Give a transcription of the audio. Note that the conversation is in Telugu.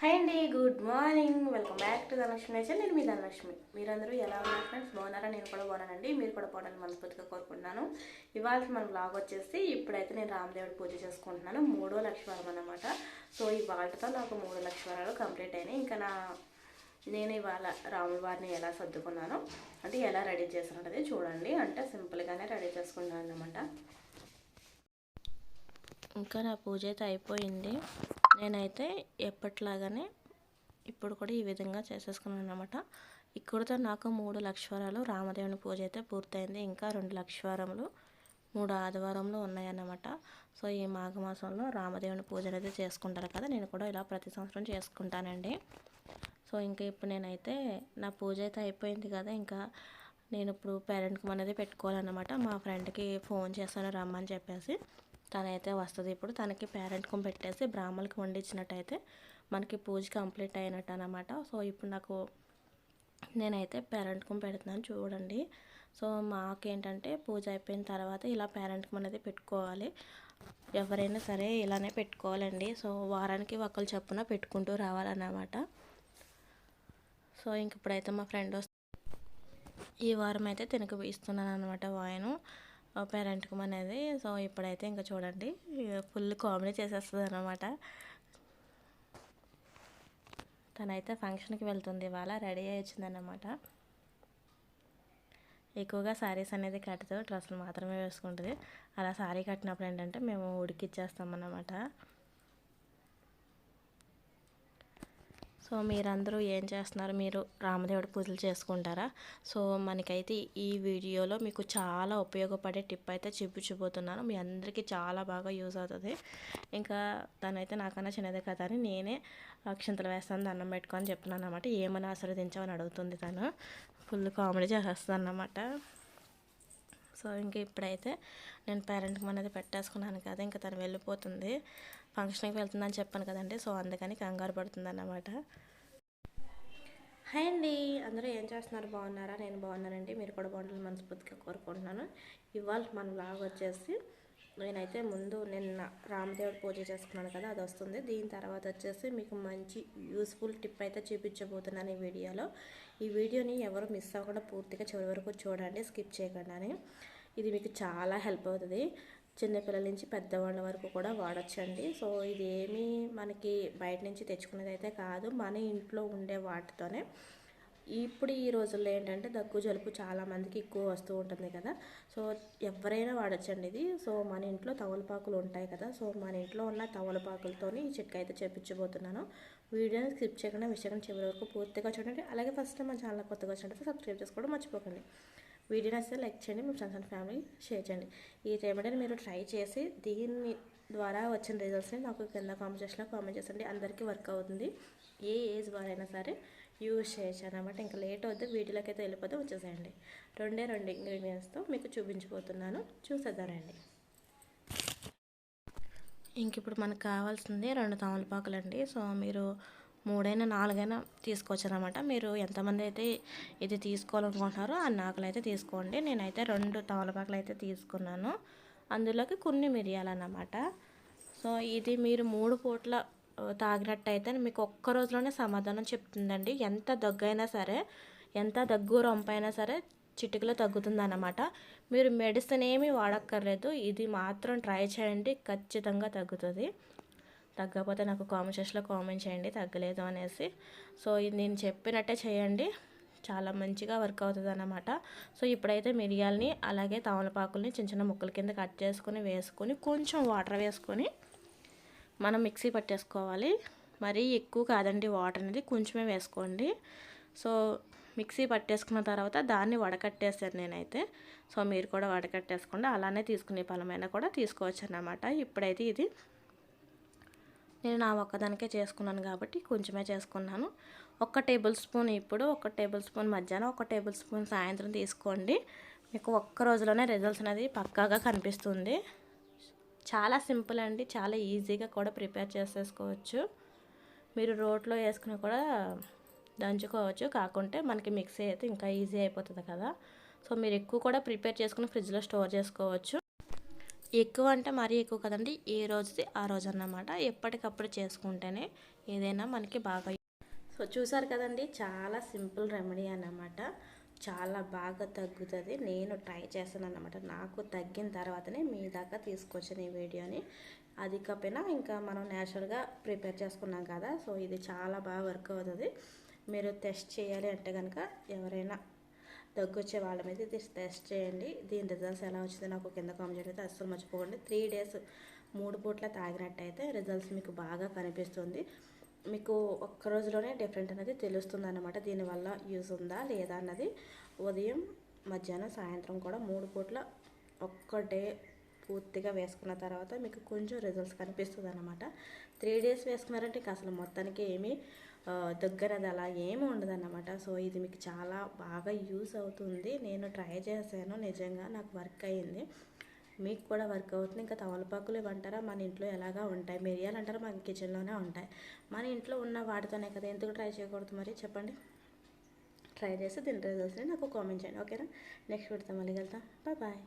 హాయ్ అండి good morning. Welcome back to Dhanalakshmi nature. నేను మీ ధనలక్ష్మి. మీరందరూ ఎలా ఉన్నారు ఫ్రెండ్స్? బాగున్నారా? నేను కూడా బాగున్నానండి. మీరు కూడా బాగున్నారని మనస్ఫూర్తిగా కోరుకుంటున్నాను. ఇవాళ మన బ్లాగ్ వచ్చేసి ఇప్పుడైతే నేను రామదేవుడి పూజ చేసుకుంటున్నాను. మూడో లక్షవారం అనమాట సో ఇవాళతో నాకు మూడు లక్షవారాలు కంప్లీట్ అయినాయి. ఇంకా నా నేను ఇవాళ రాముల వారిని ఎలా సర్దుకున్నానో అంటే ఎలా రెడీ చేసినది చూడండి. అంటే సింపుల్గానే రెడీ చేసుకున్నాను అనమాట ఇంకా నా పూజ అయితే అయిపోయింది. నేనైతే ఎప్పట్లాగానే ఇప్పుడు కూడా ఈ విధంగా చేసేసుకున్నాను అనమాట ఇక్కడితో నాకు మూడు లక్షవరాలు రామదేవుని పూజ అయితే పూర్తయింది. ఇంకా రెండు లక్షవరములు మూడు ఆదివారంలో ఉన్నాయన్నమాట. సో ఈ మాఘమాసంలో రామదేవుని పూజ అనేది చేసుకుంటారు కదా నేను కూడా ఇలా ప్రతి సంవత్సరం చేసుకుంటానండి. సో ఇంకా ఇప్పుడు నేనైతే నా పూజ అయితే అయిపోయింది కదా ఇంకా నేను ఇప్పుడు పేరెంట్కి అనేది పెట్టుకోవాలన్నమాట. మా ఫ్రెండ్కి ఫోన్ చేస్తాను రమ్మని చెప్పేసి. తనైతే వస్తుంది. ఇప్పుడు తనకి పేరెంట్కి పెట్టేసి బ్రాహ్మణులకి వండించినట్టయితే మనకి పూజ కంప్లీట్ అయినట్టు అనమాట సో ఇప్పుడు నాకు నేనైతే పేరెంట్కుం పెడుతున్నాను చూడండి. సో మాకేంటంటే పూజ అయిపోయిన తర్వాత ఇలా పేరెంట్కం అనేది పెట్టుకోవాలి. ఎవరైనా సరే ఇలానే పెట్టుకోవాలండి. సో వారానికి ఒకళ్ళు చొప్పున పెట్టుకుంటూ రావాలన్నమాట. సో ఇంక ఇప్పుడైతే మా ఫ్రెండ్ ఈ వారం అయితే తినకు ఇస్తున్నాను అనమాట వాయను. పేరెంట్కం అనేది సో ఇప్పుడైతే ఇంకా చూడండి. ఫుల్ కామెడీ చేసేస్తుంది అనమాట తనైతే ఫంక్షన్కి వెళ్తుంది. ఇవాళ రెడీ అయి వచ్చిందన్నమాట. ఎక్కువగా శారీస్ అనేది కట్టదు డ్రెస్సులు మాత్రమే వేసుకుంటుంది. అలా శారీ కట్టినప్పుడు ఏంటంటే మేము ఉడికిచ్చేస్తామన్నమాట. సో మీరందరూ ఏం చేస్తున్నారు? మీరు రామదేవుడి పూజలు చేసుకుంటారా? సో మనకైతే ఈ వీడియోలో మీకు చాలా ఉపయోగపడే టిప్ అయితే చూపించబోతున్నాను. మీ అందరికీ చాలా బాగా యూజ్ అవుతుంది. ఇంకా తనైతే నాకన్నా చిన్నదే కదా అని నేనే అక్షంతలు వేస్తాను దండం పెట్టుకొని చెప్తున్నాను అనమాట ఏమని ఆశీర్వదించామని అడుగుతుంది తను. ఫుల్ కామెడీ చేసేస్తుంది అన్నమాట సో ఇంక ఇప్పుడైతే నేను పేరెంట్కి అనేది పెట్టేసుకున్నాను కదా ఇంకా తను వెళ్ళిపోతుంది. ఫంక్షన్కి వెళ్తుందని చెప్పాను కదండి సో అందుకని కంగారు పడుతుంది అన్నమాట హాయ్ అండి అందరూ ఏం చేస్తున్నారు? బాగున్నారా? నేను బాగున్నానండి మీరు కూడా బాగుండాలని మనస్ఫూర్తిగా కోరుకుంటున్నాను. ఇవాళ మన లాగ్ వచ్చేసి నేనైతే ముందు నిన్న రామదేవుడు పూజ చేసుకున్నాను కదా అది వస్తుంది. దీని తర్వాత వచ్చేసి మీకు మంచి యూస్ఫుల్ టిప్ అయితే చూపించబోతున్నాను ఈ వీడియోలో. ఈ వీడియోని ఎవరు మిస్ అవ్వకుండా పూర్తిగా చివరి వరకు చూడండి స్కిప్ చేయకుండా ఇది మీకు చాలా హెల్ప్ అవుతుంది. చిన్నపిల్లల నుంచి పెద్దవాళ్ళ వరకు కూడా వాడచ్చండి. సో ఇది ఏమీ మనకి బయట నుంచి తెచ్చుకునేది అయితే కాదు. మన ఇంట్లో ఉండే వాటితోనే. ఇప్పుడు ఈ రోజుల్లో ఏంటంటే దగ్గు జలుబు చాలామందికి ఎక్కువ వస్తూ ఉంటుంది కదా. సో ఎవరైనా వాడచ్చండి ఇది. సో మన ఇంట్లో తవలపాకులు ఉంటాయి కదా. సో మన ఇంట్లో ఉన్న తవలపాకులతో ఈ చిట్కా అయితే చేపించబోతున్నాను. వీడియోని స్కిప్ చేయకుండా విషయం చివరి వరకు పూర్తిగా చూడండి. అలాగే ఫస్ట్ మా ఛానల్ కొత్తగా వచ్చినట్టు సబ్స్క్రైబ్ చేసుకోవడం మర్చిపోకండి. వీడియో నచ్చితే లైక్ చేయండి మీ ఫ్రెండ్స్ అండ్ ఫ్యామిలీ షేర్ చేయండి. ఈ రెమెడీని మీరు ట్రై చేసి దీని ద్వారా వచ్చిన రిజల్ట్స్ని నాకు కింద కామెంట్ సెక్షన్లో కామెంట్ చేసండి. అందరికీ వర్క్ అవుతుంది. ఏ ఏజ్ వారైనా సరే యూజ్ చేయొచ్చు అనమాట ఇంకా లేట్ అవుతుంది వీడియోలోకి అయితే వెళ్ళిపోతే వచ్చేసేయండి. రెండే రెండు ఇంగ్రీడియంట్స్తో మీకు చూపించిపోతున్నాను చూసేద్దానండి ఇంక ఇప్పుడు మనకు కావాల్సింది రెండు తమలపాకులు అండి సో మీరు మూడైనా నాలుగైనా తీసుకోవచ్చు అనమాట మీరు ఎంతమంది అయితే ఇది తీసుకోవాలనుకుంటున్నారో ఆ నాకులు అయితే తీసుకోండి. నేనైతే రెండు తమలపాకులు అయితే తీసుకున్నాను. అందులోకి కొన్ని మిరియాలన్నమాట. సో ఇది మీరు మూడు పూట్ల తాగినట్టయితే మీకు ఒక్క రోజులోనే సమాధానం చెప్తుందండి. ఎంత దగ్గైనా సరే ఎంత దగ్గు రొంపైనా సరే చిటికలో తగ్గుతుందన్నమాట. మీరు మెడిసిన్ ఏమీ వాడక్కర్లేదు. ఇది మాత్రం ట్రై చేయండి. ఖచ్చితంగా తగ్గుతుంది. తగ్గకపోతే నాకు కామెంట్ సెక్షన్లో కామెంట్ చేయండి తగ్గలేదు అనేసి. సో ఇది నేను చెప్పినట్టే చేయండి. చాలా మంచిగా వర్క్ అవుతుంది అన్నమాట సో ఇప్పుడైతే మిరియాలని అలాగే తమలపాకుల్ని చిన్న చిన్న ముక్కల కింద కట్ చేసుకొని వేసుకొని కొంచెం వాటర్ వేసుకొని మనం మిక్సీ పట్టేసుకోవాలి. మరీ ఎక్కువ కాదండి వాటర్ అనేది కొంచెమే వేసుకోండి. సో మిక్సీ పట్టేసుకున్న తర్వాత దాన్ని వడకట్టేసాను నేనైతే. సో మీరు కూడా వడకట్టేసుకోండి. అలానే తీసుకునే పలమైనా కూడా తీసుకోవచ్చు అన్నమాట ఇప్పుడైతే ఇది నేను నా ఒక్కదానికే చేసుకున్నాను కాబట్టి కొంచెమే చేసుకున్నాను. ఒక టేబుల్ స్పూన్ ఇప్పుడు ఒక టేబుల్ స్పూన్ మధ్యాహ్నం ఒక టేబుల్ స్పూన్ సాయంత్రం తీసుకోండి. మీకు ఒక్క రోజులోనే రిజల్ట్స్ అనేది పక్కాగా కనిపిస్తుంది. చాలా సింపుల్ అండి చాలా ఈజీగా కూడా ప్రిపేర్ చేసేసుకోవచ్చు. మీరు రోట్లో వేసుకుని కూడా దంచుకోవచ్చు. కాకుంటే మనకి మిక్సీ అయితే ఇంకా ఈజీ అయిపోతుంది కదా. సో మీరు ఎక్కువ కూడా ప్రిపేర్ చేసుకుని ఫ్రిడ్జ్లో స్టోర్ చేసుకోవచ్చు. ఎక్కువ అంటే మరీ ఎక్కువ కదండి. ఏ రోజుది ఆ రోజు అన్నమాట ఎప్పటికప్పుడు చేసుకుంటేనే ఏదైనా మనకి బాగా సో చూసారు కదండి చాలా సింపుల్ రెమెడీ అన్నమాట. చాలా బాగా తగ్గుతుంది. నేను ట్రై చేస్తాను అన్నమాట నాకు తగ్గిన తర్వాతనే మీ దాకా తీసుకొచ్చిన ఈ వీడియోని. అది కాకపోయినా ఇంకా మనం న్యాచురల్గా ప్రిపేర్ చేసుకున్నాం కదా. సో ఇది చాలా బాగా వర్క్ అవుతుంది. మీరు టెస్ట్ చేయాలి అంటే కనుక ఎవరైనా దగ్గు వచ్చే వాళ్ళ మీద ఇది టెస్ట్ చేయండి. దీని రిజల్ట్స్ ఎలా వచ్చిందో నాకు కింద కామెంట్ అయితే అస్సలు మర్చిపోకండి. త్రీ డేస్ మూడు పూట్ల తాగినట్టయితే రిజల్ట్స్ మీకు బాగా కనిపిస్తుంది. మీకు ఒక్క రోజులోనే డిఫరెంట్ అనేది తెలుస్తుంది అనమాట దీనివల్ల యూజ్ ఉందా లేదా అన్నది ఉదయం మధ్యాహ్నం సాయంత్రం కూడా మూడు పూట్ల ఒక్క డే పూర్తిగా వేసుకున్న తర్వాత మీకు కొంచెం రిజల్ట్స్ కనిపిస్తుంది అనమాట త్రీ డేస్ వేసుకున్నారంటే ఇంకా అసలు మొత్తానికి ఏమీ దగ్గరది అలా ఏమి ఉండదన్నమాట. సో ఇది మీకు చాలా బాగా యూస్ అవుతుంది. నేను ట్రై చేశాను. నిజంగా నాకు వర్క్ అయ్యింది. మీకు కూడా వర్క్ అవుతుంది. ఇంకా తమలపాకులు ఇవ్వంటారా? మన ఇంట్లో ఎలాగా ఉంటాయి? మిరియాలు అంటారా? మన కిచెన్లోనే ఉంటాయి. మన ఇంట్లో ఉన్న వాటితోనే కదా ఎందుకు ట్రై చేయకూడదు మరి? చెప్పండి. ట్రై చేసి దీని రిజల్ట్స్ని నాకు కామెంట్ చేయండి. ఓకేనా నెక్స్ట్ పెడతాం మళ్ళీ వెళ్తాం బాయ్